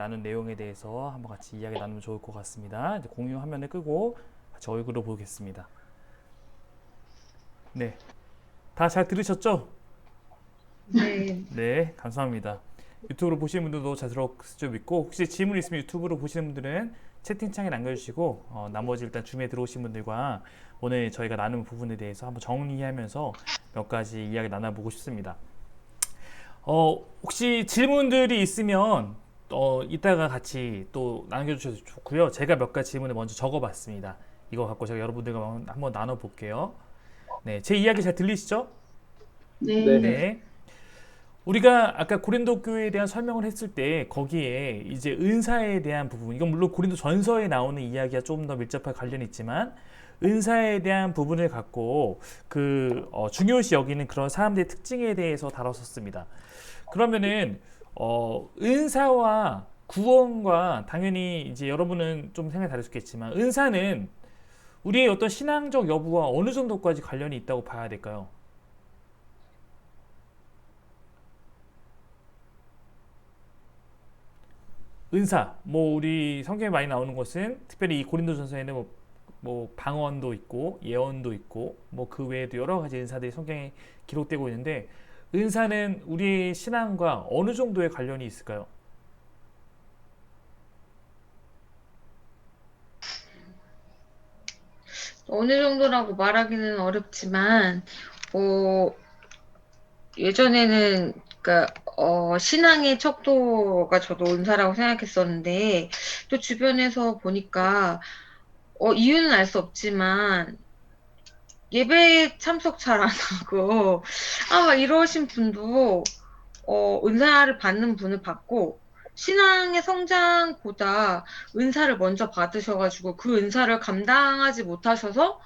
나눈 내용에 대해서 한번 같이 이야기 나누면 좋을 것 같습니다. 이제 공유 화면을 끄고 같이 얼굴을 보겠습니다. 네. 다 잘 들으셨죠? 네. 네, 감사합니다. 유튜브로 보시는 분들도 잘 들었을 줄 믿고 혹시 질문 있으면 유튜브로 보시는 분들은 채팅창에 남겨주시고 어, 나머지 일단 줌에 들어오신 분들과 오늘 저희가 나눈 부분에 대해서 한번 정리하면서 몇 가지 이야기 나눠보고 싶습니다. 어, 혹시 질문들이 있으면 어, 이따가 같이 또 남겨주셔도 좋고요. 제가 몇 가지 질문을 먼저 적어봤습니다. 이거 갖고 제가 여러분들과 한번- 나눠볼게요. 네, 제 이야기 잘 들리시죠? 네. 네. 네. 우리가 아까 고린도 교회에 대한 설명을 했을 때 거기에 이제 은사에 대한 부분, 이건 물론 고린도 전서에 나오는 이야기와 조금 더 밀접하게 관련이 있지만 은사에 대한 부분을 갖고 그 어, 중요시 여기는 그런 사람들의 특징에 대해서 다뤘었습니다. 그러면은 어, 은사와 구원과 당연히 이제 여러분은 좀 생각이 다를 수 있겠지만 은사는 우리의 어떤 신앙적 여부와 어느 정도까지 관련이 있다고 봐야 될까요? 은사, 뭐 우리 성경에 많이 나오는 것은 특별히 이 고린도전서에는 뭐, 뭐 방언도 있고 예언도 있고 뭐 그 외에도 여러 가지 은사들이 성경에 기록되고 있는데 은사는 우리의 신앙과 어느 정도의 관련이 있을까요? 어느 정도라고 말하기는 어렵지만, 어, 예전에는, 그니까, 어, 신앙의 척도가 저도 은사라고 생각했었는데, 또 주변에서 보니까, 어, 이유는 알 수 없지만, 예배 참석 잘 안 하고, 아마 이러신 분도, 어, 은사를 받는 분을 받고, 신앙의 성장보다 은사를 먼저 받으셔가지고 그 은사를 감당하지 못하셔서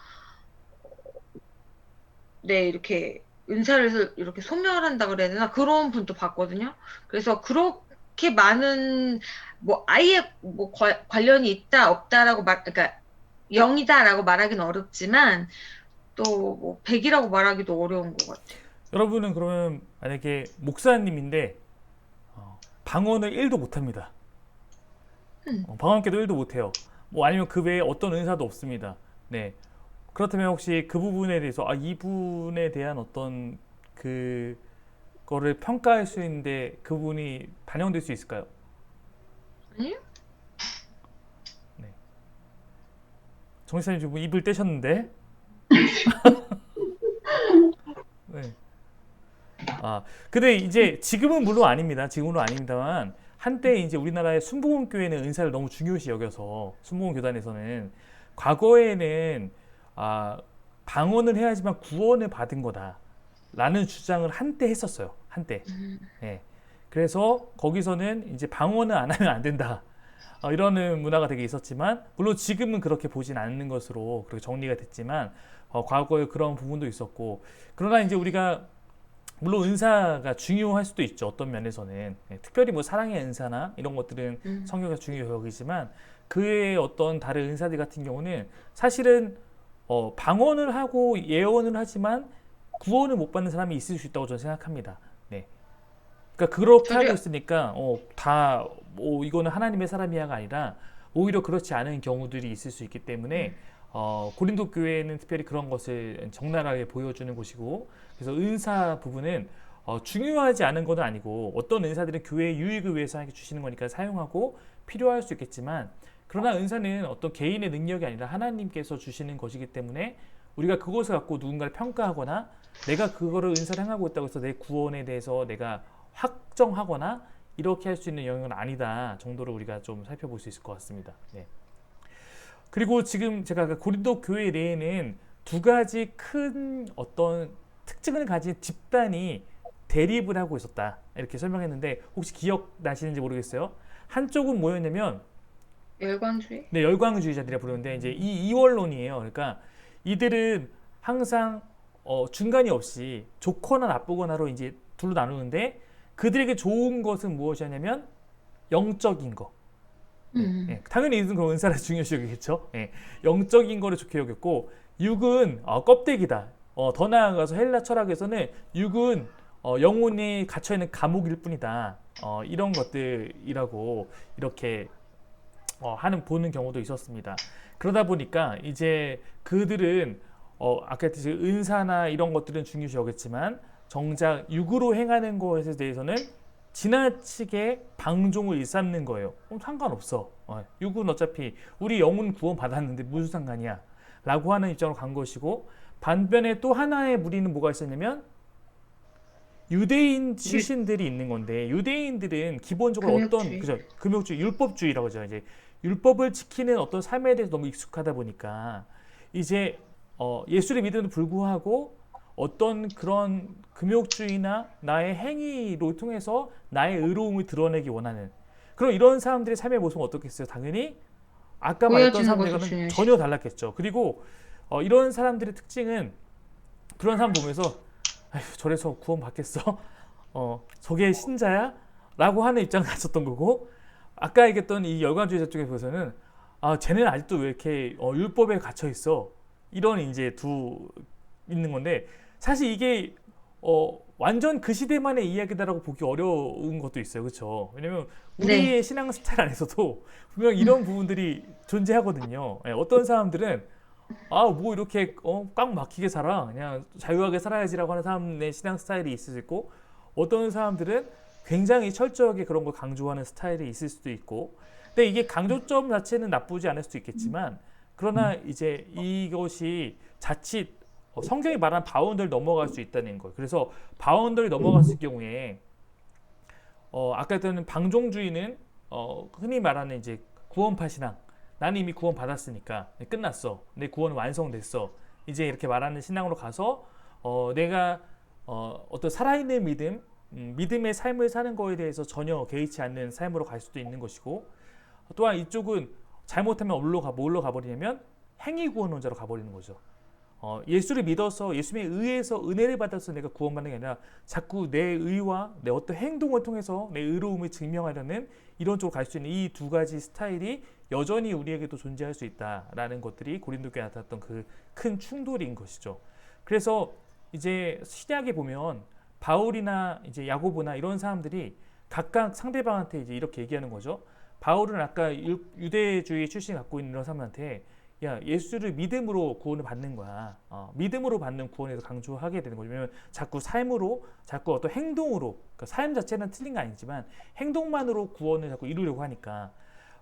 네 이렇게 은사를 이렇게 소멸한다 그래야 되나 그런 분도 봤거든요. 그래서 그렇게 많은 뭐 아예 뭐 과- 관련이 있다 없다라고 말 그러니까 0이다라고 말하기는 어렵지만 또뭐 100이라고 말하기도 어려운 것 같아요. 여러분은 그러면 만약에 목사님인데 어, 방언을 1도 못합니다. 음. 어, 방언께도 1도 못해요. 뭐 아니면 그 외에 어떤 은사도 없습니다. 네. 그렇다면 혹시 그 부분에 대해서 아 이분에 대한 어떤 그 거를 평가할 수 있는데 그 부분이 반영될 수 있을까요? 아니요? 정지사님 지금 입을 떼셨는데. 네. 아, 근데 이제 지금은 물론 아닙니다. 지금은 아닙니다만 한때 이제 우리나라의 순복음 교회는 은사를 너무 중요시 여겨서 순복음 교단에서는 과거에는 아, 방언을 해야지만 구원을 받은 거다라는 주장을 한때 했었어요. 한때. 예. 그래서 거기서는 이제 방언을 안 하면 안 된다. 어, 이러는 문화가 되게 있었지만 물론 지금은 그렇게 보진 않는 것으로 그렇게 정리가 됐지만 어, 과거에 그런 부분도 있었고 그러나 이제 우리가 물론 은사가 중요할 수도 있죠 어떤 면에서는 예, 특별히 뭐 사랑의 은사나 이런 것들은 음. 성경에서 중요 여기지만 그의 어떤 다른 은사들 같은 경우는 사실은 어, 방언을 하고 예언을 하지만 구원을 못 받는 사람이 있을 수 있다고 저는 생각합니다. 네. 그러니까 그렇게 하고 저도요. 있으니까 어, 다뭐 이거는 하나님의 사람이야가 아니라 오히려 그렇지 않은 경우들이 있을 수 있기 때문에 어, 고린도 교회는 특별히 그런 것을 적나라하게 보여주는 곳이고 그래서 은사 부분은 어, 중요하지 않은 건 아니고 어떤 은사들은 교회의 유익을 위해서 이렇게 주시는 거니까 사용하고 필요할 수 있겠지만 그러나 은사는 어떤 개인의 능력이 아니라 하나님께서 주시는 것이기 때문에 우리가 그것을 갖고 누군가를 평가하거나 내가 그거를 은사를 행하고 있다고 해서 내 구원에 대해서 내가 확정하거나 이렇게 할 수 있는 영역은 아니다 정도로 우리가 좀 살펴볼 수 있을 것 같습니다. 네. 그리고 지금 제가 아까 고린도 교회 내에는 두 가지 큰 어떤 특징을 가진 집단이 대립을 하고 있었다 이렇게 설명했는데 혹시 기억나시는지 모르겠어요. 한쪽은 뭐였냐면 열광주의? 네, 열광주의자들이라 부르는데 이제 이 이원론이에요. 그러니까 이들은 항상 어, 중간이 없이 좋거나 나쁘거나로 이제 둘로 나누는데 그들에게 좋은 것은 무엇이었냐면 영적인 거. 음. 예, 당연히 이들은 그런 은사를 중요시 여기겠죠. 예, 영적인 거를 좋게 여겼고 육은 어, 껍데기다. 어, 더 나아가서 헬라 철학에서는 육은 어, 영혼이 갇혀 있는 감옥일 뿐이다. 어, 이런 것들이라고 이렇게 어, 하는 보는 경우도 있었습니다. 그러다 보니까 이제 그들은 어, 아까 했듯이 은사나 이런 것들은 중요시 여겼지만 정작 육으로 행하는 것에 대해서는 지나치게 방종을 일삼는 거예요. 어, 상관없어. 어, 육은 어차피 우리 영혼 구원 받았는데 무슨 상관이야? 라고 하는 입장으로 간 것이고 반면에 또 하나의 무리는 뭐가 있었냐면 유대인 출신들이 있는 건데 유대인들은 기본적으로 어떤 금욕주의. 그죠 금욕주의 율법주의라고 하죠 이제 율법을 지키는 어떤 삶에 대해서 너무 익숙하다 보니까 이제 어, 예수를 믿음에도 불구하고 어떤 그런 금욕주의나 나의 행위로 통해서 나의 의로움을 드러내기 원하는 그럼 이런 사람들의 삶의 모습은 어떻겠어요? 당연히 아까 말했던 사람들과는. 전혀 달랐겠죠. 그리고 어, 이런 사람들의 특징은 그런 사람 보면서 아휴 저래서 구원 받겠어? 어 저게 신자야? 라고 하는 입장을 가졌던 거고 아까 얘기했던 이 열관주의자 쪽에 서는 아 쟤는 아직도 왜 이렇게 어, 율법에 갇혀 있어? 이런 이제 두 있는 건데 사실 이게 어 완전 그 시대만의 이야기다라고 보기 어려운 것도 있어요, 그렇죠? 왜냐면 우리의 신앙 스타일 안에서도 분명 이런 부분들이 존재하거든요. 예, 어떤 사람들은 아 뭐 이렇게 어, 꽉 막히게 살아. 그냥 자유하게 살아야지라고 하는 사람의 신앙 스타일이 있을 수 있고 어떤 사람들은 굉장히 철저하게 그런 걸 강조하는 스타일이 있을 수도 있고. 근데 이게 강조점 자체는 나쁘지 않을 수도 있겠지만 그러나 이제 이것이 자칫 어, 성경이 말한 바운드를 넘어갈 수 있다는 거예요. 그래서 바운드를 넘어갔을 경우에 어, 아까 했던 방종주의는 어, 흔히 말하는 이제 구원파 신앙. 나는 이미 구원 받았으니까 끝났어. 내 구원은 완성됐어. 이제 이렇게 말하는 신앙으로 가서 어, 내가 어, 어떤 살아있는 믿음, 음, 믿음의 삶을 사는 거에 대해서 전혀 개의치 않는 삶으로 갈 수도 있는 것이고 또한 이쪽은 잘못하면 뭘로 가버리냐면 행위 구원론자로 가버리는 거죠. 어, 예수를 믿어서 예수님에 의해서 은혜를 받아서 내가 구원받는 게 아니라 자꾸 내 의와 내 어떤 행동을 통해서 내 의로움을 증명하려는 이런 쪽으로 갈 수 있는 이 두 가지 스타일이 여전히 우리에게도 존재할 수 있다라는 것들이 고린도 교회에 나타났던 그 큰 충돌인 것이죠. 그래서 이제 신약에 보면 바울이나 이제 야고보나 이런 사람들이 각각 상대방한테 이제 이렇게 얘기하는 거죠. 바울은 아까 유- 유대주의 출신 갖고 있는 이런 사람한테 야 예수를 믿음으로 구원을 받는 거야. 어, 믿음으로 받는 구원에서 강조하게 되는 거죠. 왜냐면 자꾸 삶으로, 자꾸 어떤 행동으로, 그러니까 삶 자체는 틀린 거 아니지만 행동만으로 구원을 자꾸 이루려고 하니까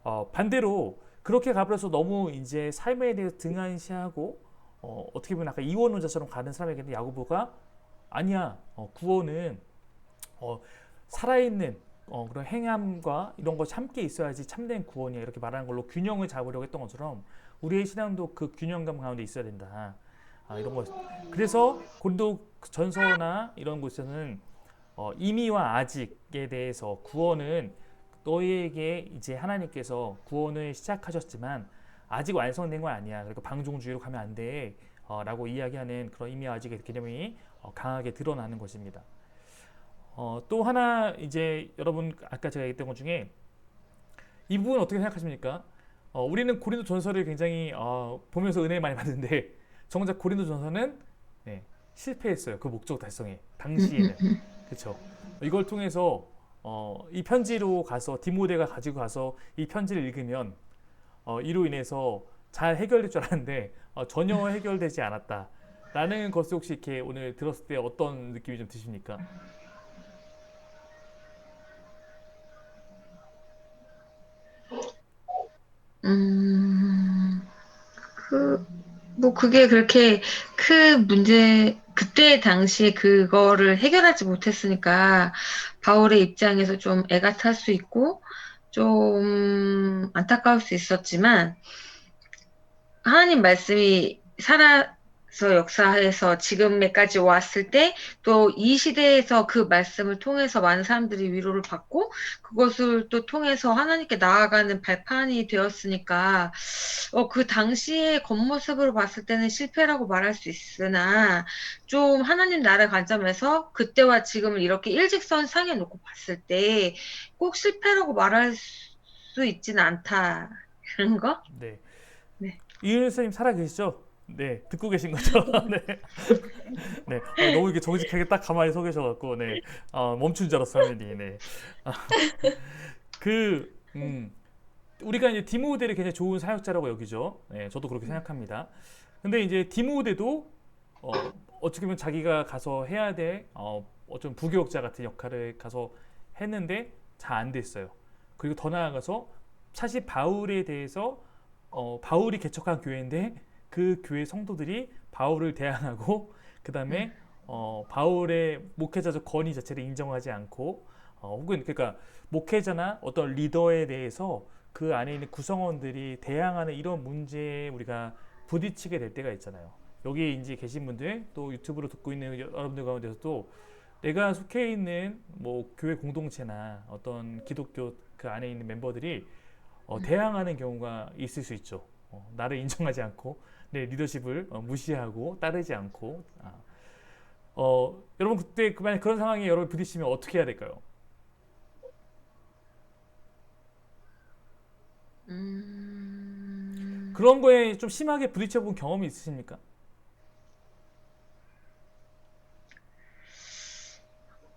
어, 반대로 그렇게 가버려서 너무 이제 삶에 대해서 등한시하고 어, 어떻게 보면 아까 이원론자처럼 가는 사람에게는 야고보가 아니야 어, 구원은 어, 살아있는 어, 그런 행함과 이런 것이 함께 있어야지 참된 구원이야 이렇게 말하는 걸로 균형을 잡으려고 했던 것처럼 우리의 신앙도 그 균형감 가운데 있어야 된다. 아, 이런 것. 그래서 고린도 전서나 이런 곳에서는 어, 이미와 아직에 대해서 구원은 너희에게 이제 하나님께서 구원을 시작하셨지만 아직 완성된 건 아니야. 그러니까 방종주의로 가면 안 돼. 어, 라고 이야기하는 그런 이미와 아직의 개념이 어, 강하게 드러나는 것입니다. 어, 또 하나 이제 여러분 아까 제가 얘기했던 것 중에 이 부분 어떻게 생각하십니까? 어, 우리는 고린도 전서를 굉장히 어, 보면서 은혜를 많이 받는데 정작 고린도 전서는 네, 실패했어요. 그 목적 달성에 당시에는 그렇죠. 이걸 통해서 어, 이 편지로 가서 디모데가 가지고 가서 이 편지를 읽으면 어, 이로 인해서 잘 해결될 줄 알았는데 어, 전혀 해결되지 않았다라는 것을 혹시 이렇게 오늘 들었을 때 어떤 느낌이 좀 드십니까? 음, 그, 뭐 그게 그렇게 큰 문제, 그때 당시에 그거를 해결하지 못했으니까 바울의 입장에서 좀 애가 탈 수 있고 좀 안타까울 수 있었지만 하나님 말씀이 살아 서 역사해서 지금에까지 왔을 때 또 이 시대에서 그 말씀을 통해서 많은 사람들이 위로를 받고 그것을 또 통해서 하나님께 나아가는 발판이 되었으니까 어, 그 당시의 겉모습으로 봤을 때는 실패라고 말할 수 있으나 좀 하나님 나라 관점에서 그때와 지금을 이렇게 일직선 상에 놓고 봤을 때 꼭 실패라고 말할 수 있지는 않다. 그런 거? 네. 네. 이윤 선생님 살아 계시죠? 네, 듣고 계신 거죠? 네. 네. 어, 너무 이렇게 정직하게 딱 가만히 서 계셔갖고, 네. 어, 멈춘 줄 알았어, 화면이. 네. 아, 그, 음, 우리가 이제 디모데를 굉장히 좋은 사역자라고 여기죠. 네, 저도 그렇게 생각합니다. 근데 이제 디모데도, 어, 어떻게 보면 자기가 가서 해야 될, 어, 어떤 부교역자 같은 역할을 가서 했는데 잘 안 됐어요. 그리고 더 나아가서 사실 바울에 대해서 어, 바울이 개척한 교회인데 그 교회 성도들이 바울을 대항하고 그 다음에 어, 바울의 목회자적 권위 자체를 인정하지 않고 어, 혹은 그러니까 목회자나 어떤 리더에 대해서 그 안에 있는 구성원들이 대항하는 이런 문제에 우리가 부딪히게 될 때가 있잖아요. 여기 이제 계신 분들 또 유튜브로 듣고 있는 여러분들 가운데서도 내가 속해 있는 뭐 교회 공동체나 어떤 기독교 그 안에 있는 멤버들이 어, 대항하는 경우가 있을 수 있죠. 어, 나를 인정하지 않고 내 리더십을 어, 무시하고 따르지 않고 아. 어, 여러분 그때 그 만약 그런 상황에 여러분 부딪히면 어떻게 해야 될까요? 음, 그런 거에 좀 심하게 부딪혀 본 경험이 있으십니까?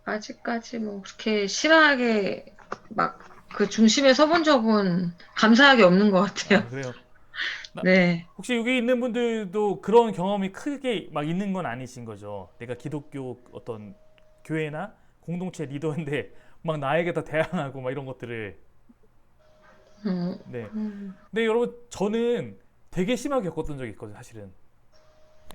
아직까지 뭐 그렇게 심하게 막 그 중심에 서본 적은 감사하게 없는 것 같아요. 아, 그래요. 나- 네. 혹시 여기 있는 분들도 그런 경험이 크게 막 있는 건 아니신 거죠? 내가 기독교 어떤 교회나 공동체 리더인데 막 나에게 다 대항하고 막 이런 것들을 음, 네. 음, 근데 여러분 저는 되게 심하게 겪었던 적이 있거든요 사실은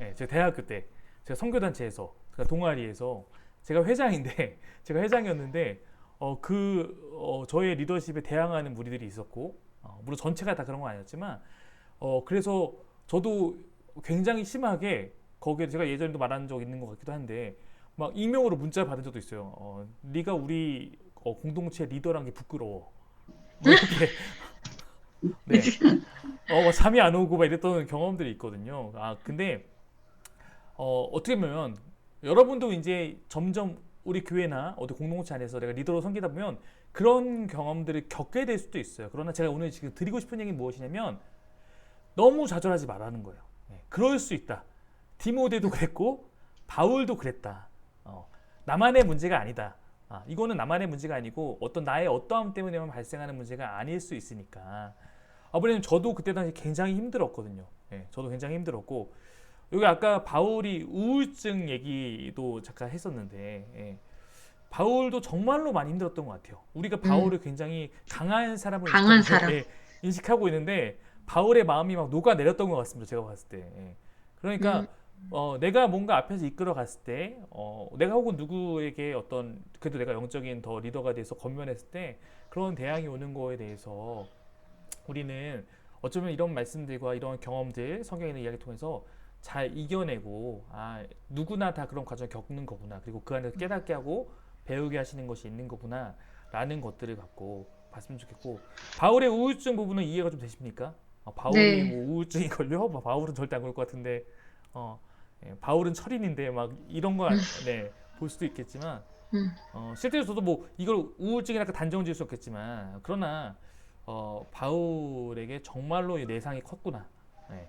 예, 제가 대학교 때 제가 선교단체에서 제가 동아리에서 제가 회장인데 제가 회장이었는데 어, 그 어, 저의 리더십에 대항하는 무리들이 있었고 어, 물론 전체가 다 그런 건 아니었지만 어, 그래서 저도 굉장히 심하게 거기에 제가 예전에도 말한 적 있는 것 같기도 한데 막 익명으로 문자 받은 적도 있어요 어, 네가 우리 어, 공동체 리더란 게 부끄러워 뭐 이렇게 네. 어, 뭐 잠이 안 오고 막 이랬던 경험들이 있거든요. 아, 근데 어, 어떻게 보면 여러분도 이제 점점 우리 교회나 어디 공동체 안에서 내가 리더로 섬기다 보면 그런 경험들을 겪게 될 수도 있어요. 그러나 제가 오늘 지금 드리고 싶은 얘기는 무엇이냐면 너무 좌절하지 말라는 거예요. 네, 그럴 수 있다. 디모데도 그랬고 바울도 그랬다. 어, 나만의 문제가 아니다. 아, 이거는 나만의 문제가 아니고 어떤 나의 어떠함 때문에만 발생하는 문제가 아닐 수 있으니까. 아, 왜냐면 저도 그때 당시 굉장히 힘들었거든요. 예, 저도 굉장히 힘들었고 여기 아까 바울이 우울증 얘기도 잠깐 했었는데 예, 바울도 정말로 많이 힘들었던 것 같아요. 우리가 바울을 굉장히 강한 음. 강한 인식하고- 사람. 예, 인식하고 있는데 바울의 마음이 막 녹아 내렸던 것 같습니다. 제가 봤을 때. 예. 그러니까 음. 어, 내가 뭔가 앞에서 이끌어 갔을 때, 어, 내가 혹은 누구에게 어떤 그래도 내가 영적인 더 리더가 돼서 건면했을 때 그런 대항이 오는 거에 대해서 우리는 어쩌면 이런 말씀들과 이런 경험들 성경에 있는 이야기 통해서 잘 이겨내고 아 누구나 다 그런 과정을 겪는 거구나 그리고 그 안에서 깨닫게 하고 배우게 하시는 것이 있는 거구나 라는 것들을 갖고 봤으면 좋겠고 바울의 우울증 부분은 이해가 좀 되십니까? 어, 바울이 네. 뭐 우울증이 걸려? 뭐 바울은 절대 안 그럴 것 같은데 어, 예, 바울은 철인인데 막 이런 거 네, 볼 수도 있겠지만 음. 어, 실제로 저도 뭐 이걸 우울증이라 단정 지을 수 없겠지만 그러나 어, 바울에게 정말로 이 내상이 컸구나. 네.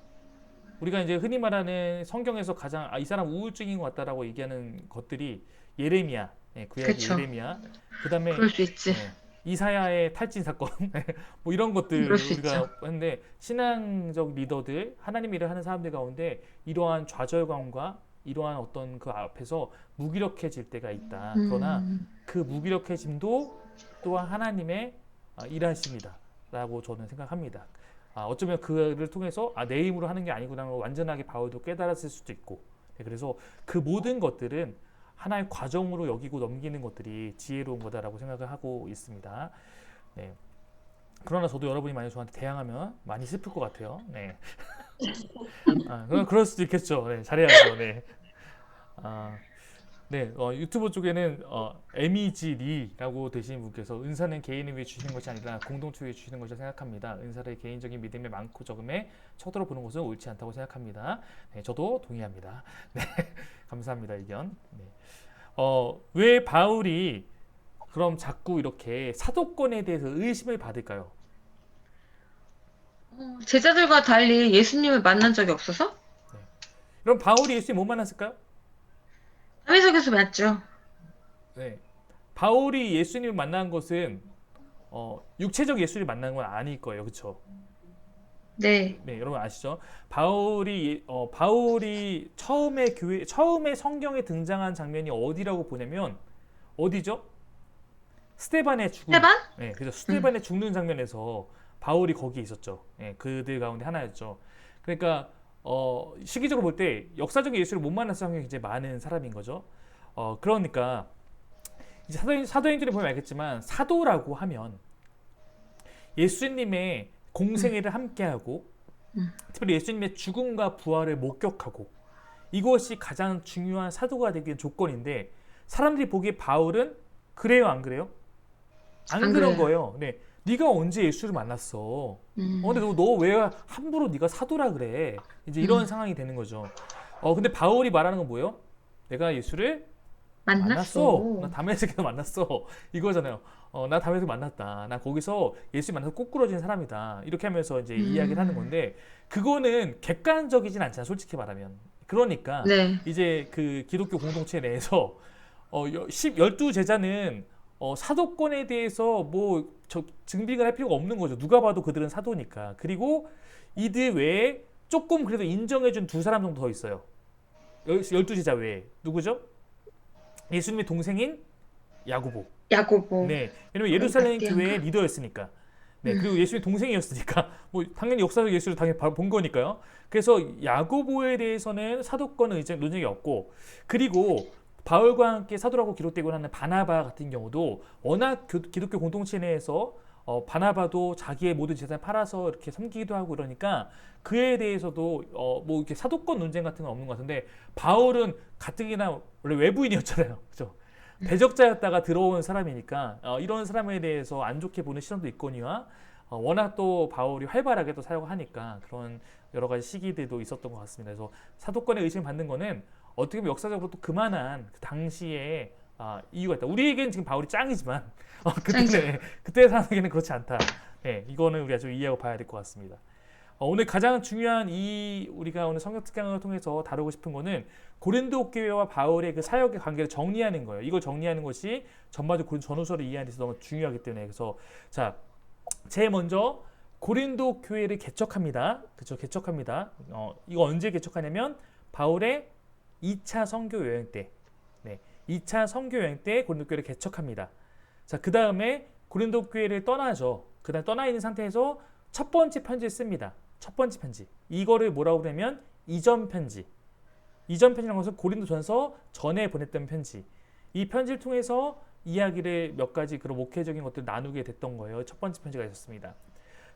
우리가 이제 흔히 말하는 성경에서 가장 아, 이 사람 우울증인 것 같다라고 얘기하는 것들이 예레미야, 네, 구약의 그쵸. 예레미야, 그다음에 그럴 수 있지. 네, 이사야의 탈진 사건, 뭐 이런 것들 우리가 했는데 신앙적 리더들, 하나님 일을 하는 사람들 가운데 이러한 좌절감과 이러한 어떤 그 앞에서 무기력해질 때가 있다. 그러나 음, 그 무기력해짐도 또한 하나님의 아, 일하심이다라고 저는 생각합니다. 아, 어쩌면 그를 통해서 아, 내 힘으로 하는 게 아니구나 완전하게 바울도 깨달았을 수도 있고 네, 그래서 그 모든 것들은 하나의 과정으로 여기고 넘기는 것들이 지혜로운 거다라고 생각을 하고 있습니다. 네. 그러나 저도 여러분이 만약 저한테 대항하면 많이 슬플 것 같아요. 네. 아, 그럼 그럴 수도 있겠죠. 네, 잘해야죠. 네. 아, 네, 어, 유튜브 쪽에는 어, MEG 리라고 되신 분께서 은사는 개인을 위해 주시는 것이 아니라 공동체 위해 주시는 것이라 생각합니다. 은사를 개인적인 믿음의 많고 적음에 쳐들어 보는 것은 옳지 않다고 생각합니다. 네, 저도 동의합니다. 네, 감사합니다 의견. 네. 어, 왜 바울이 그럼 자꾸 이렇게 사도권에 대해서 의심을 받을까요? 어, 제자들과 달리 예수님을 만난 적이 없어서? 그럼 바울이 예수님 못 만났을까요? 담에석에서 맞죠. 네. 바울이 예수님을 만난 것은 어, 육체적 예수를 만난 건 아닐 거예요. 그렇죠? 네. 네, 여러분 아시죠? 바울이 어, 바울이 처음에 교회 처음에 성경에 등장한 장면이 어디라고 보냐면 어디죠? 스테반의 죽음. 세반? 네, 그래서 스테반의 죽는 장면에서 바울이 거기 있었죠. 네, 그들 가운데 하나였죠. 그러니까 어, 시기적으로 볼 때 역사적인 예수를 못 만난 사람이 굉장히 많은 사람인 거죠. 어, 그러니까 이제 사도행, 사도행전에 보면 알겠지만 사도라고 하면 예수님의 공생애를 함께하고 음. 특별히 예수님의 죽음과 부활을 목격하고 이것이 가장 중요한 사도가 되기 조건인데 사람들이 보기에 바울은 그래요 안 그래요? 안, 안 그런 그래요. 거예요. 네, 네가 언제 예수를 만났어? 음. 어, 근데 너왜 함부로 네가 사도라 그래? 이제 이런 상황이 되는 거죠. 어, 근데 바울이 말하는 건 뭐예요? 내가 예수를 만났어. 만났어. 나 다메섹에서 만났어. 이거잖아요. 어, 나 다메섹 만났다. 나 거기서 예수 만나서 꼬꾸러진 사람이다. 이렇게 하면서 이제 음. 이야기를 하는 건데 그거는 객관적이진 않잖아. 솔직히 말하면. 그러니까 네. 이제 그 기독교 공동체 내에서 어, 10, 12 제자는 어, 사도권에 대해서 뭐 저, 증빙을 할 필요가 없는 거죠. 누가 봐도 그들은 사도니까. 그리고 이들 외에 조금 그래도 인정해준 두 사람 정도 더 있어요. 열- 12제자 외에. 누구죠? 예수님의 동생인 야고보. 야고보. 네. 왜냐면 예루살렘? 교회의 리더였으니까. 네. 그리고 예수님의 동생이었으니까 뭐 당연히 역사적 예수를 당연히 바- 본 거니까요. 그래서 야고보에 대해서는 사도권 의제 논쟁이 없고 그리고 바울과 함께 사도라고 기록되고 하는 바나바 같은 경우도 워낙 교- 기독교 공동체 내에서 어, 바나바도 자기의 모든 재산을 팔아서 이렇게 섬기기도 하고 그러니까 그에 대해서도 어, 뭐 이렇게 사도권 논쟁 같은 건 없는 것 같은데 바울은 가뜩이나 원래 외부인이었잖아요, 그죠? 대적자였다가 들어온 사람이니까 어, 이런 사람에 대해서 안 좋게 보는 시선도 있거니와 어, 워낙 또 바울이 활발하게 또 사용하니까 그런 여러 가지 시기들도 있었던 것 같습니다. 그래서 사도권의 의심을 받는 거는 어떻게 보면 역사적으로 또 그만한 그 당시에 아, 이유가 있다. 우리에겐 지금 바울이 짱이지만 어, 그때는 그때 사람에게는 그렇지 않다. 네, 이거는 우리가 좀 이해하고 봐야 될 것 같습니다. 어, 오늘 가장 중요한 이 우리가 오늘 성경 특강을 통해서 다루고 싶은 거는 고린도 교회와 바울의 그 사역의 관계를 정리하는 거예요. 이걸 정리하는 것이 전반적 고린 전후서를 이해하는 데 있어서 너무 중요하기 때문에 그래서 자, 제일 먼저 고린도 교회를 개척합니다. 그렇죠? 개척합니다. 어, 이거 언제 개척하냐면 바울의 2차 선교 여행 때. 네. 2차 선교 여행 때 고린도 교회를 개척합니다. 자, 그 다음에 고린도 교회를 떠나죠. 그 다음 떠나 있는 상태에서 첫 번째 편지를 씁니다. 첫 번째 편지. 이거를 뭐라고 그러냐면 이전 편지. 이전 편지라는 것은 고린도 전서 전에 보냈던 편지. 이 편지를 통해서 이야기를 몇 가지 그런 목회적인 것들 을 나누게 됐던 거예요. 첫 번째 편지가 있었습니다.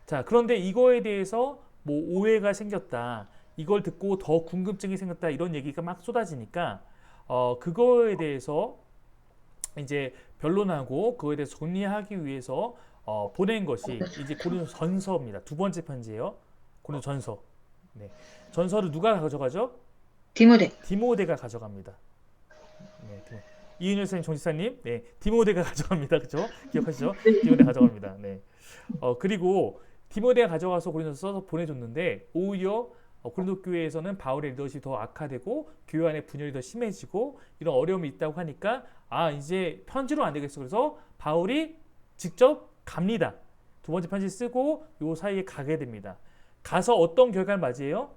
자, 그런데 이거에 대해서 뭐 오해가 생겼다. 이걸 듣고 더 궁금증이 생겼다. 이런 얘기가 막 쏟아지니까 어, 그거에 대해서 이제 변론하고 그거에 대해서 정리하기 위해서 어, 보낸 것이 이제 고린도 전서입니다. 두 번째 편지예요. 고린도 전서. 네. 전서를 누가 가져가죠? 디모데. 디모데가 가져갑니다. 네, 디모. 이은열 선생님, 정지사님, 네, 디모데가 가져갑니다. 그렇죠? 기억하시죠? 디모데 가져갑니다. 네. 어 그리고 디모데가 가져가서 고린도서 써서 보내줬는데 오히려 어, 고린도 교회에서는 바울의 리더십이 더 악화되고 교회 안에 분열이 더 심해지고 이런 어려움이 있다고 하니까 아 이제 편지로 안 되겠어. 그래서 바울이 직접 갑니다. 두 번째 편지 쓰고 요 사이에 가게 됩니다. 가서 어떤 결과를 맞이해요?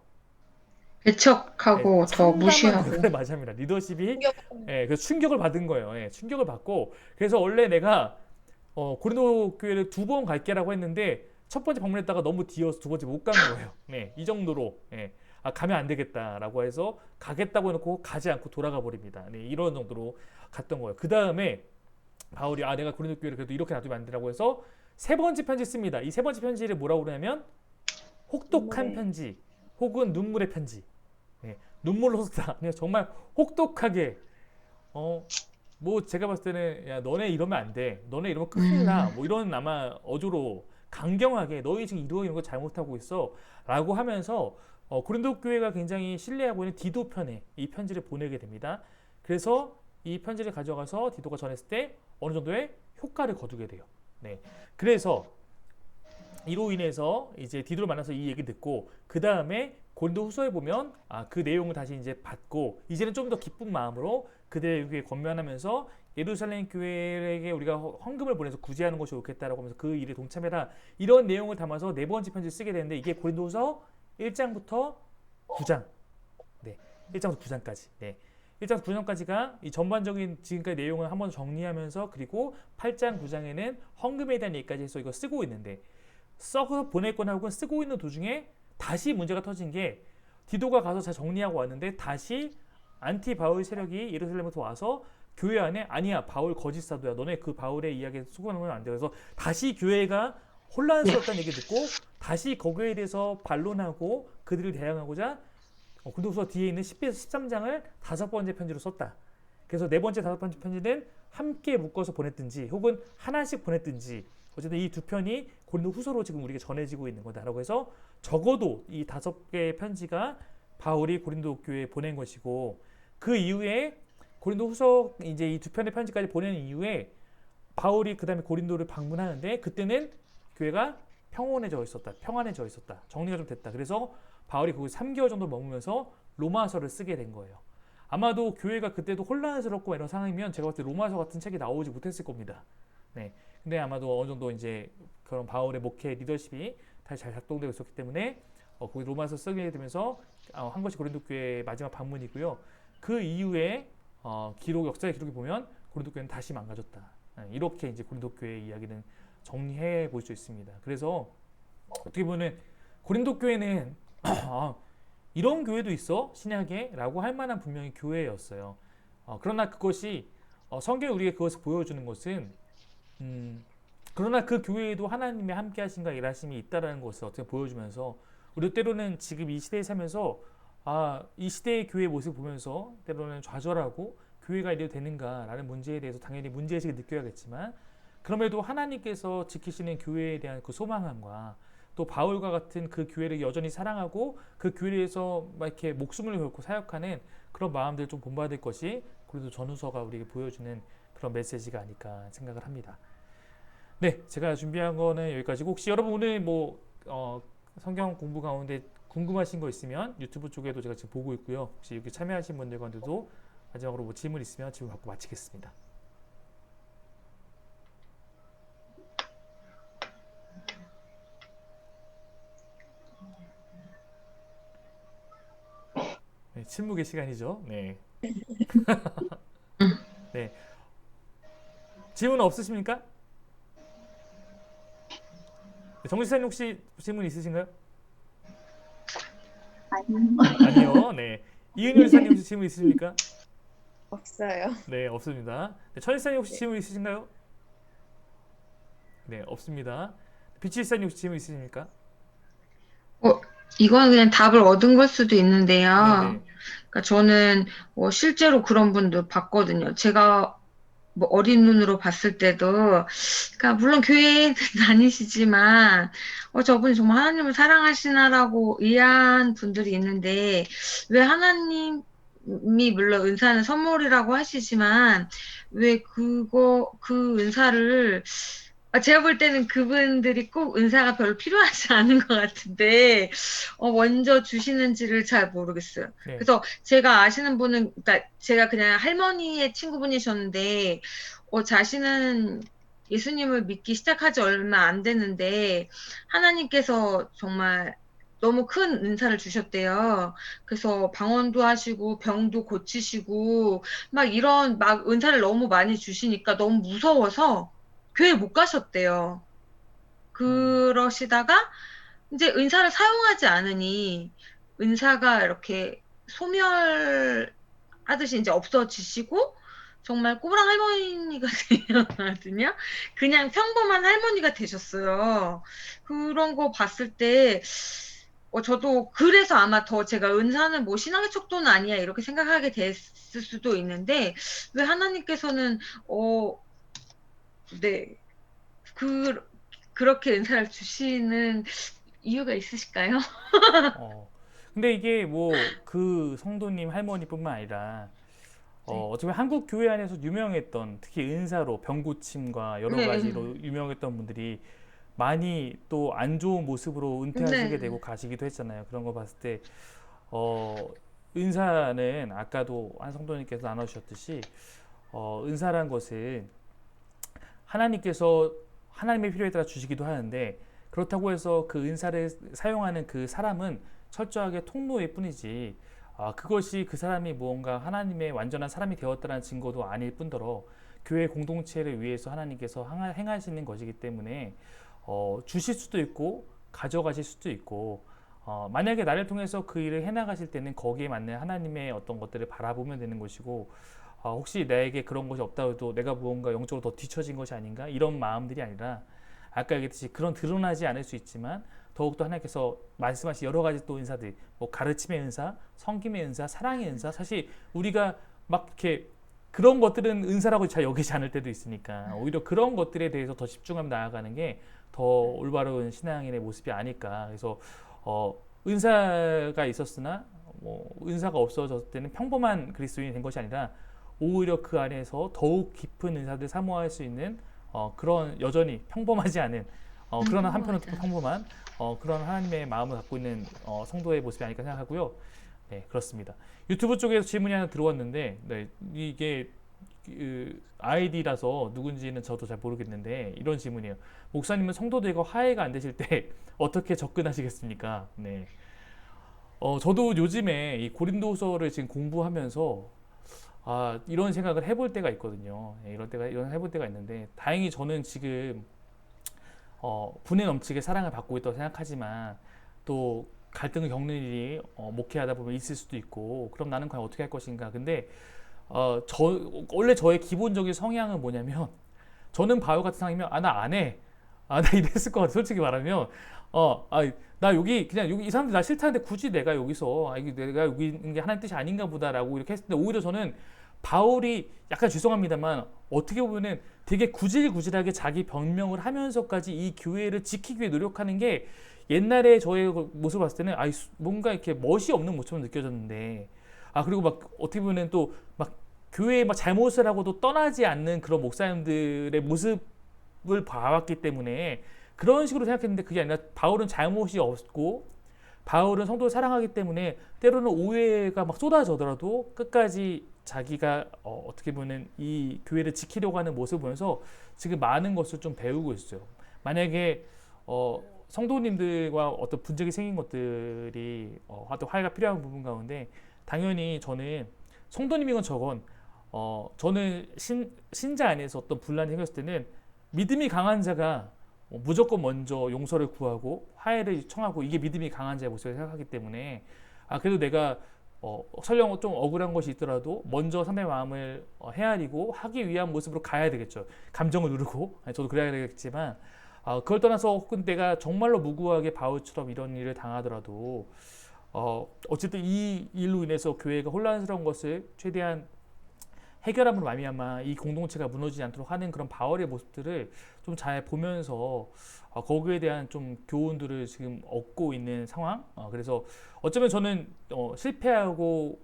배척하고 더 상당한 무시하고. 결과를 맞이합니다. 리더십이 예, 그래서 충격을 받은 거예요. 예, 충격을 받고 그래서 원래 내가 어, 고린도 교회를 두 번 갈게라고 했는데 첫 번째 방문했다가 너무 뒤어서 두 번째 못 간 거예요. 네, 이 정도로 예, 아, 가면 안 되겠다라고 해서 가겠다고 해놓고 가지 않고 돌아가 버립니다. 네, 이런 정도로 갔던 거예요. 그 다음에 바울이 아 내가 고린도 교회를 그래도 이렇게 놔두면 안 되라고 해서 세 번째 편지 씁니다. 이 세 번째 편지를 뭐라고 그러냐면 혹독한 편지 혹은 눈물의 편지. 네, 눈물로 썼다. 그냥 정말 혹독하게 어. 뭐 제가 봤을 때는 야 너네 이러면 안 돼. 너네 이러면 큰일 나. 뭐 이런 아마 어조로 강경하게 너희 지금 이러고 있는 거 잘못하고 있어 라고 하면서 어, 고린도 교회가 굉장히 신뢰하고 있는 디도 편에 이 편지를 보내게 됩니다. 그래서 이 편지를 가져가서 디도가 전했을 때 어느 정도의 효과를 거두게 돼요. 네. 그래서 이로 인해서 이제 디도를 만나서 이 얘기 듣고 그 다음에 고린도 후서에 보면 아, 그 내용을 다시 이제 받고 이제는 좀 더 기쁜 마음으로 그들에게 권면하면서 예루살렘 교회에게 우리가 허- 헌금을 보내서 구제하는 것이 옳겠다라고 하면서 그 일에 동참해라. 이런 내용을 담아서 네 번째 편지를 쓰게 되는데 이게 고린도후서 1장부터 9장. 네. 1장부터 9장까지. 네. 1장 9장까지가 이 전반적인 지금까지 내용을 한번 정리하면서 그리고 8장 9장에는 헌금에 대한 얘기까지 해서 이거 쓰고 있는데 써서 보낼 거나 혹은 쓰고 있는 도중에 다시 문제가 터진 게 디도가 가서 잘 정리하고 왔는데 다시 안티 바울 세력이 예루살렘부터 와서 교회 안에 아니야 바울 거짓 사도야 너네 그 바울의 이야기에 수긍하면 안 돼. 그래서 다시 교회가 혼란스럽다는 얘기 듣고 다시 거기에 대해서 반론하고 그들을 대항하고자 어, 군도서 뒤에 있는 10에서 13장을 다섯 번째 편지로 썼다. 그래서 네 번째 다섯 번째 편지는 함께 묶어서 보냈든지 혹은 하나씩 보냈든지 어쨌든 이 두 편이 고린도 후서로 지금 우리에게 전해지고 있는 거다라고 해서 적어도 이 다섯 개의 편지가 바울이 고린도 교회에 보낸 것이고 그 이후에 고린도 후서 이제 이 두 편의 편지까지 보낸 이후에 바울이 그다음에 고린도를 방문하는데 그때는 교회가 평온해져 있었다. 평안해져 있었다. 정리가 좀 됐다. 그래서 바울이 거기 3개월 정도 머무면서 로마서를 쓰게 된 거예요. 아마도 교회가 그때도 혼란스럽고 이런 상황이면 제가 봤을 때 로마서 같은 책이 나오지 못했을 겁니다. 네. 근데 아마도 어느 정도 이제 그런 바울의 목회 리더십이 다시 잘 작동되고 있었기 때문에 어, 거기 로마서 쓰게 되면서 어, 한 것이 고린도 교회의 마지막 방문이고요. 그 이후에 어, 기록 역사의 기록에 보면 고린도 교회는 다시 망가졌다. 네, 이렇게 이제 고린도 교회의 이야기는 정리해 볼 수 있습니다. 그래서 어떻게 보면 고린도 교회는 아, 이런 교회도 있어 신약에라고 할 만한 분명히 교회였어요. 어, 그러나 그것이 어, 성경이 우리에게 그것을 보여주는 것은 음, 그러나 그 교회에도 하나님의 함께하심과 일하심이 있다라는 것을 어떻게 보여주면서 우리 때로는 지금 이 시대에 살면서 아, 이 시대의 교회 모습 보면서 때로는 좌절하고 교회가 이래도 되는가라는 문제에 대해서 당연히 문제의식을 느껴야겠지만 그럼에도 하나님께서 지키시는 교회에 대한 그 소망함과 또 바울과 같은 그 교회를 여전히 사랑하고 그 교회에 대해서 막 이렇게 목숨을 걸고 사역하는 그런 마음들을 좀 본받을 것이 그래도 전후서가 우리에게 보여주는 그런 메시지가 아닐까 생각을 합니다. 네, 제가 준비한 거는 여기까지고 혹시 여러분 오늘 뭐 어, 성경 공부 가운데 궁금하신 거 있으면 유튜브 쪽에도 제가 지금 보고 있고요. 혹시 여기 참여하신 분들 가운데도 마지막으로 뭐 질문 있으면 질문 받고 마치겠습니다. 네, 침묵의 시간이죠. 네. 네. 질문 없으십니까? 네, 정지사님 혹시 질문 있으신가요? 아니요. 네. 이은율 사님 혹시 질문 있으십니까? 없어요. 네, 없습니다. 네, 천일사님 혹시 질문 있으신가요? 네, 없습니다. 비치일사님 혹시 질문 있으십니까? 이거는 그냥 답을 얻은 걸 수도 있는데요. 네, 네. 그러니까 저는 뭐 실제로 그런 분들 봤거든요. 제가 뭐 어린 눈으로 봤을 때도, 그러니까 물론 교회 다니시지만, 어, 저분이 정말 하나님을 사랑하시나라고 이해한 분들이 있는데, 왜 하나님 이 물론 은사는 선물이라고 하시지만, 왜 그거, 그 은사를, 아, 제가 볼 때는 그분들이 꼭 은사가 별로 필요하지 않은 것 같은데, 어, 먼저 주시는지를 잘 모르겠어요. 네. 그래서 제가 아시는 분은, 그러니까 제가 그냥 할머니의 친구분이셨는데, 어, 자신은 예수님을 믿기 시작하지 얼마 안 됐는데, 하나님께서 정말 너무 큰 은사를 주셨대요. 그래서 방언도 하시고, 병도 고치시고, 막 이런 막 은사를 너무 많이 주시니까 너무 무서워서 교회 못 가셨대요. 그러시다가, 이제 은사를 사용하지 않으니, 은사가 이렇게 소멸하듯이 이제 없어지시고 정말 꼬랑 할머니가 되거든요. 그냥 평범한 할머니가 되셨어요. 그런 거 봤을 때 어, 저도 그래서 아마 더 제가 은사는 뭐 신앙의 척도는 아니야 이렇게 생각하게 됐을 수도 있는데 왜 하나님께서는 어, 네, 그 그렇게 은사를 주시는 이유가 있으실까요? 어, 근데 이게 뭐 그 성도님 할머니뿐만 아니라 어, 네. 어쩌면 한국 교회 안에서 유명했던 특히 은사로 병고침과 여러 네. 가지로 유명했던 분들이 많이 또 안 좋은 모습으로 은퇴하시게 네. 되고 가시기도 했잖아요. 그런 거 봤을 때 어, 은사는 아까도 한 성도님께서 나눠주셨듯이 어, 은사란 것은 하나님께서 하나님의 필요에 따라 주시기도 하는데 그렇다고 해서 그 은사를 사용하는 그 사람은 철저하게 통로일 뿐이지 아, 그것이 그 사람이 무언가 하나님의 완전한 사람이 되었다는 증거도 아닐 뿐더러 교회 공동체를 위해서 하나님께서 행하- 행하시는 것이기 때문에 어, 주실 수도 있고 가져가실 수도 있고 어, 만약에 나를 통해서 그 일을 해나가실 때는 거기에 맞는 하나님의 어떤 것들을 바라보면 되는 것이고 어, 혹시 나에게 그런 것이 없다 해도 내가 무언가 영적으로 더 뒤처진 것이 아닌가? 이런 마음들이 아니라 아까 얘기했듯이 그런 드러나지 않을 수 있지만 더욱더 하나님께서 말씀하신 여러 가지 또 은사들 뭐 가르침의 은사, 성김의 은사, 사랑의 은사 사실 우리가 막 이렇게 그런 것들은 은사라고 잘 여기지 않을 때도 있으니까 오히려 그런 것들에 대해서 더 집중하며 나아가는 게 더 올바른 신앙인의 모습이 아닐까. 그래서 어, 은사가 있었으나 뭐 은사가 없어졌을 때는 평범한 그리스도인이 된 것이 아니라 오히려 그 안에서 더욱 깊은 은사들 사모할 수 있는 어, 그런 여전히 평범하지 않은 어, 그러나 한편으로 또 평범한 어, 그런 하나님의 마음을 갖고 있는 어, 성도의 모습이 아닐까 생각하고요. 네, 그렇습니다. 유튜브 쪽에서 질문이 하나 들어왔는데 네, 이게 그 아이디라서 누군지는 저도 잘 모르겠는데 이런 질문이에요. 목사님은 성도들과 화해가 안 되실 때 어떻게 접근하시겠습니까? 네. 어, 저도 요즘에 이 고린도서를 지금 공부하면서 아, 이런 생각을 해볼 때가 있거든요. 예, 이런 때가 이런 해볼 때가 있는데 다행히 저는 지금 어, 분에 넘치게 사랑을 받고 있다고 생각하지만 또 갈등을 겪는 일이 어, 목회하다 보면 있을 수도 있고 그럼 나는 과연 어떻게 할 것인가. 근데 어, 저 원래 저의 기본적인 성향은 뭐냐면 저는 바울 같은 상황이면 아 나 안 해. 아 나 이랬을 것 같아. 솔직히 말하면 어, 아, 나 여기 그냥 여기 이 사람들 나 싫다는데 굳이 내가 여기서 아, 이게 내가 여기 있는 게 하나님 뜻이 아닌가 보다라고 이렇게 했을 때 오히려 저는 바울이 약간 죄송합니다만 어떻게 보면은 되게 구질구질하게 자기 변명을 하면서까지 이 교회를 지키기 위해 노력하는 게 옛날에 저의 그 모습을 봤을 때는 아 뭔가 이렇게 멋이 없는 모습으로 느껴졌는데 아 그리고 막 어떻게 보면 또 막 교회에 막 잘못을 하고도 떠나지 않는 그런 목사님들의 모습을 봐왔기 때문에 그런 식으로 생각했는데 그게 아니라 바울은 잘못이 없고 바울은 성도를 사랑하기 때문에 때로는 오해가 막 쏟아져더라도 끝까지 자기가 어, 어떻게 보면 이 교회를 지키려고 하는 모습을 보면서 지금 많은 것을 좀 배우고 있어요. 만약에 어, 성도님들과 어떤 분쟁이 생긴 것들이 어, 어떤 화해가 필요한 부분 가운데 당연히 저는 성도님이건 저건 어, 저는 신, 신자 안에서 어떤 분란이 생겼을 때는 믿음이 강한 자가 어, 무조건 먼저 용서를 구하고 화해를 청하고 이게 믿음이 강한 자의 모습을 생각하기 때문에 아 그래도 내가 어, 설령 좀 억울한 것이 있더라도 먼저 상대의 마음을 어, 헤아리고 하기 위한 모습으로 가야 되겠죠. 감정을 누르고 아니, 저도 그래야 되겠지만 아, 그걸 떠나서 혹은 내가 정말로 무고하게 바울처럼 이런 일을 당하더라도 어, 어쨌든 이 일로 인해서 교회가 혼란스러운 것을 최대한 해결함으로 말미암아 이 공동체가 무너지지 않도록 하는 그런 바울의 모습들을 좀 잘 보면서 어, 거기에 대한 좀 교훈들을 지금 얻고 있는 상황. 어, 그래서 어쩌면 저는 어, 실패하고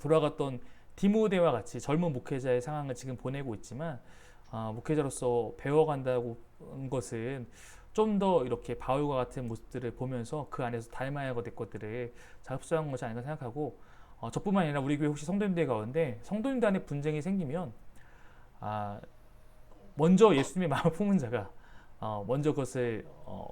돌아갔던 디모데와 같이 젊은 목회자의 상황을 지금 보내고 있지만 어, 목회자로서 배워간다고 한 것은 좀더 이렇게 바울과 같은 모습들을 보면서 그 안에서 닮아야 될 것들을 잘 흡수한 것이 아닌가 생각하고 어, 저뿐만 아니라 우리 교회 혹시 성도님들 가운데 성도님들 안에 분쟁이 생기면 아, 먼저 예수님의 마음을 품은 자가 어, 먼저 그것을 어,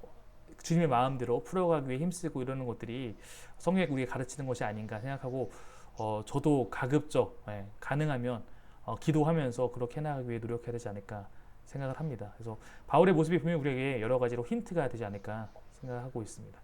주님의 마음대로 풀어가기 위해 힘쓰고 이러는 것들이 성경에 우리가 가르치는 것이 아닌가 생각하고 어, 저도 가급적 예, 가능하면 어, 기도하면서 그렇게 해나가기 위해 노력해야 되지 않을까 생각을 합니다. 그래서 바울의 모습이 분명히 우리에게 여러 가지로 힌트가 되지 않을까 생각하고 있습니다.